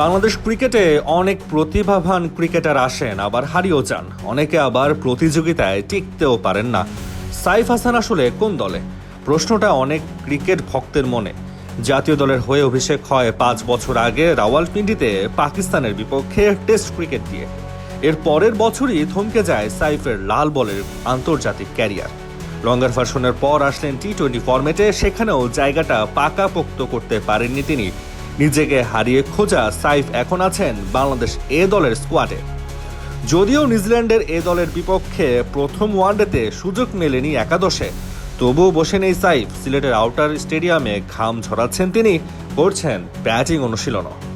বাংলাদেশ ক্রিকেটে অনেক প্রতিভাবান ক্রিকেটার আসেন, আবার হারিয়েও যান। অনেকে আবার প্রতিযোগিতায় টিকতেও পারেন না। সাইফ হাসান আসলে কোন দলে? প্রশ্নটা অনেক ক্রিকেট ভক্তের মনে। জাতীয় দলের হয়ে অভিষেক হয় পাঁচ বছর আগে রাওয়ালপিন্ডিতে পাকিস্তানের বিপক্ষে টেস্ট ক্রিকেট দিয়ে। এর পরের বছরই থমকে যায় সাইফের লাল বলের আন্তর্জাতিক ক্যারিয়ার। লঙ্গার ভার্সনের পর আসলেন টি টোয়েন্টি ফরম্যাটে, সেখানেও জায়গাটা পাকাপোক্ত করতে পারেননি তিনি। নিজেকে হারিয়ে খোঁজা সাইফ এখন আছেন বাংলাদেশ এ দলের স্কোয়াডে যদিও নিউজিল্যান্ডের এ দলের বিপক্ষে প্রথম ওয়ানডেতে সুযোগ মেলেনি একাদশে, তবুও বসে নেই সাইফ। সিলেটের আউটার স্টেডিয়ামে ঘাম ঝরাচ্ছেন তিনি করছেন ব্যাটিং অনুশীলনও।